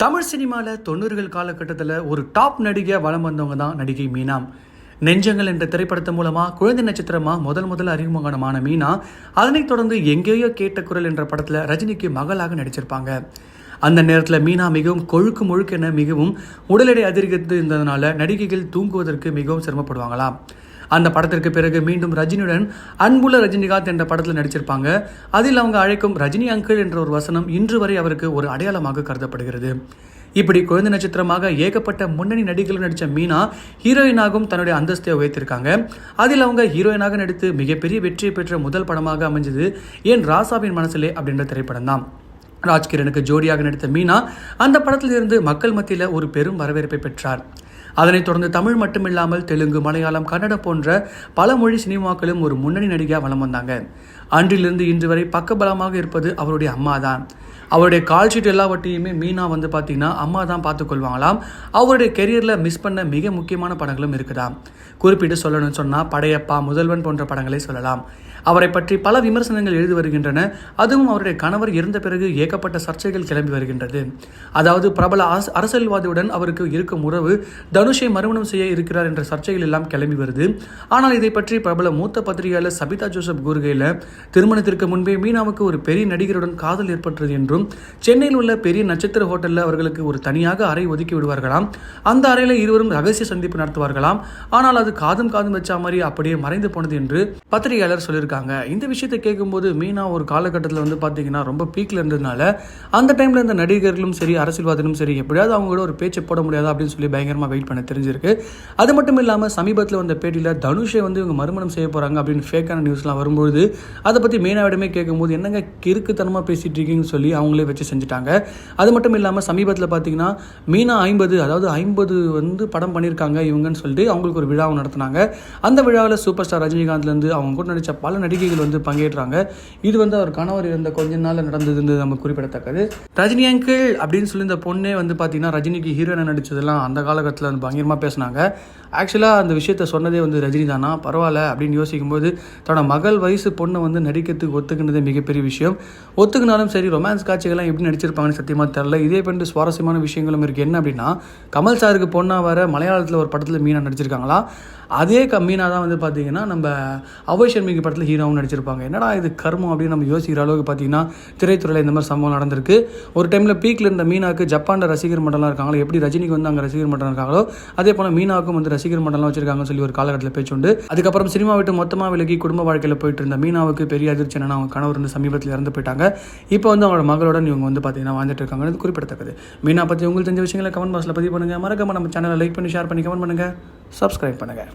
தமிழ் சினிமாவில் தொண்ணூறுகள் காலகட்டத்தில் ஒரு டாப் நடிகை வலம் வந்தவங்க தான் நடிகை மீனா. நெஞ்சங்கள் என்ற திரைப்படத்தின் மூலமாக குழந்தை நட்சத்திரமாக முதல் முதல் அறிமுகமான மீனா அதனைத் தொடர்ந்து எங்கேயோ கேட்ட குரல் என்ற படத்தில் ரஜினிக்கு மகளாக நடிச்சிருப்பாங்க. அந்த நேரத்தில் மீனா மிகவும் கொழுக்கு முழுக்கென மிகவும் உடல் எடை அதிகரித்து இருந்ததுனால நடிகைகள் தூங்குவதற்கு மிகவும் சிரமப்படுவாங்களாம். அந்த படத்திற்கு பிறகு மீண்டும் ரஜினியுடன் அன்புள்ள ரஜினிகாந்த் என்ற படத்தில் நடிச்சிருப்பாங்க. அதில் அவங்க அழைக்கும் ரஜினி அங்கிள் என்ற ஒரு வசனம் இன்று வரை அவருக்கு ஒரு அடையாளமாக கருதப்படுகிறது. இப்படி குழந்தை நட்சத்திரமாக ஏகப்பட்ட முன்னணி நடிகர்கள் நடித்த மீனா ஹீரோயினாகவும் தன்னுடைய அந்தஸ்தை உயர்த்திருக்காங்க. அதில் அவங்க ஹீரோயினாக நடித்து மிகப்பெரிய வெற்றி பெற்ற முதல் படமாக அமைஞ்சது ஏன் ராசாவின் மனசிலே அப்படின்ற திரைப்படம் தான் ராஜ்கிரனுக்கு ஜோடியாக நடித்த மீனா அந்த படத்திலிருந்து மக்கள் மத்தியில் ஒரு பெரும் வரவேற்பை பெற்றார். அதனைத் தொடர்ந்து தமிழ் மட்டுமில்லாமல் தெலுங்கு மலையாளம் கன்னடம் போன்ற பல மொழி சினிமாக்களும் ஒரு முன்னணி நடிகையாக வலம் வந்தாங்க. அன்றிலிருந்து இன்று வரை பக்கபலமாக இருப்பது அவருடைய அம்மா தான் அவருடைய கால் ஷீட் எல்லாவற்றையுமே மீனா வந்து பார்த்தீங்கன்னா அம்மா தான் பார்த்துக்கொள்வாங்களாம். அவருடைய கெரியரில் மிஸ் பண்ண மிக முக்கியமான படங்களும் இருக்குதாம். குறிப்பிட்டு சொல்லணும்னு சொன்னால் படையப்பா முதல்வன் போன்ற படங்களை சொல்லலாம். அவரை பற்றி பல விமர்சனங்கள் எழுதி வருகின்றன. அதுவும் அவருடைய கணவர் இறந்த பிறகு ஏகப்பட்ட சர்ச்சைகள் கிளம்பி வருகின்றது. அதாவது பிரபல அரசியல்வாதியுடன் அவருக்கு இருக்கும் உறவு தனுஷை மறுமணம் செய்ய இருக்கிறார் என்ற சர்ச்சைகள் எல்லாம் கிளம்பி வருது. ஆனால் இதை பற்றி பிரபல மூத்த பத்திரிகையாளர் சபிதா ஜோசப் கூறுகையில் திருமணத்திற்கு முன்பே மீனாவுக்கு ஒரு பெரிய நடிகருடன் காதல் ஏற்பட்டது என்றும் சென்னையில் உள்ள பெரிய நட்சத்திர ஹோட்டலில் அவர்களுக்கு ஒரு தனியாக அறை ஒதுக்கி விடுவார்களாம். அந்த அறையில் இருவரும் ரகசிய சந்திப்பு நடத்துவார்களாம். ஆனால் அது காதும் காதும் வச்சா மாதிரி அப்படியே மறைந்து போனது என்று பத்திரிகையாளர் சொல்லியிருக்காங்க. இந்த விஷயத்தை கேட்கும்போது மீனா ஒரு காலகட்டத்தில் வந்து பார்த்தீங்கன்னா ரொம்ப பீக்கில் இருந்ததுனால அந்த டைமில் இந்த நடிகர்களும் சரி அரசியல்வாதிகளும் சரி எப்படியாவது அவங்க கூட ஒரு பேச்சு போட முடியாதா அப்படின்னு சொல்லி பயங்கரமாக வெயிட் பண்ண தெரிஞ்சிருக்கு. அது மட்டும் இல்லாமல் சமீபத்தில் வந்த பேட்டியில் தனுஷை வந்து இவங்க மறுமணம் செய்ய போகிறாங்க அப்படின்னு ஃபேக்கான நியூஸ்லாம் வரும்போது அதை பற்றி மீனாவிடமே கேட்கும்போது என்னங்க கிறுக்குத்தனமாக பேசிட்டு இருக்கீங்கன்னு சொல்லி அவங்க அவங்களே வச்சு செஞ்சுட்டாங்க. அது மட்டும் இல்லாமல் சமீபத்தில் பார்த்தீங்கன்னா மீனா ஐம்பது அதாவது ஐம்பது வந்து படம் பண்ணியிருக்காங்க இவங்கன்னு சொல்லிட்டு அவங்களுக்கு ஒரு விழாவை நடத்தினாங்க. அந்த விழாவில் சூப்பர் ஸ்டார் ரஜினிகாந்த்லேருந்து அவங்க கூட நடித்த பல நடிகைகள் வந்து பங்கேற்றாங்க. இது வந்து அவர் கணவர் இருந்த கொஞ்ச நாள் நடந்ததுன்னு நம்ம குறிப்பிடத்தக்கது. ரஜினி அங்கிள் அப்படின்னு சொல்லி இந்த பொண்ணே வந்து பார்த்தீங்கன்னா ரஜினிக்கு ஹீரோயினை நடித்ததெல்லாம் அந்த காலகட்டத்தில் வந்து பயங்கரமாக பேசினாங்க. ஆக்சுவலாக அந்த விஷயத்த சொன்னதே வந்து ரஜினி தானா? பரவாயில்ல அப்படின்னு யோசிக்கும்போது தன்னோட மகள் வயசு பொண்ணை வந்து நடிக்கிறதுக்கு ஒத்துக்கினதே மிகப்பெரிய விஷயம். ஒத்துக்கினாலும் சரி ரொமான்ஸ் காட்சிகள்லாம் எப்படி நடிச்சிருப்பாங்கன்னு சத்தியமாக தெரில இதே பண்ணி சுவாரஸ்யமான விஷயங்களும் இருக்குது என்ன அப்படின்னா கமல் சாருக்கு பொண்ணாக வர மலையாளத்தில் ஒரு படத்தில் மீனா நடிச்சிருக்காங்களா? அதே க மீனா தான் வந்து பார்த்தீங்கன்னா நம்ம அவை சர்மிக்கு படத்தில் ஹீரோவும் நடிச்சிருப்பாங்க. என்னடா இது கர்மம் அப்படின்னு நம்ம யோசிக்கிற அளவுக்கு பார்த்தீங்கன்னா திரைத்துறையில் இந்த மாதிரி சம்பவம் நடந்திருக்கு. ஒரு டைமில் பீக்கில் இருந்த மீனாக்கு ஜப்பானில் ரசிகர் மண்டலம் இருக்காங்களோ? எப்படி ரஜினிக்கு வந்து அங்கே ரசிகர் மண்டலம் இருக்காங்களோ அதே போல் மீனாவுக்கும் வந்து ரசிகர் மண்டலம் வச்சிருக்காங்கன்னு சொல்லி ஒரு காலகட்டத்தில் பேச்சுண்டு அதுக்கப்புறம் சினிமா விட்டு மொத்தமாக விலகி குடும்ப வாழ்க்கையில் போயிட்டு இருந்த மீனாவுக்கு பெரிய அதிர்ச்சி என்னன்னா அவங்க கணவர் வந்து சமீபத்தில் இறந்து போயிட்டாங்க. இப்போ வந்து அவங்களோட மகளுடன் இவங்க வந்து பார்த்தீங்கன்னா வாழ்ந்துட்டு இருக்காங்க. குறிப்பிடத்தக்கது. மீனா பற்றி உங்களுக்கு தெரிஞ்ச விஷயங்களை கமெண்ட் பாக்ஸில் பதிவு பண்ணுங்கள் மறக்காம நம்ம சேனலை லைக் பண்ணி ஷேர் பண்ணி கமெண்ட் பண்ணுங்கள் சப்ஸ்கிரைப் பண்ணுங்கள்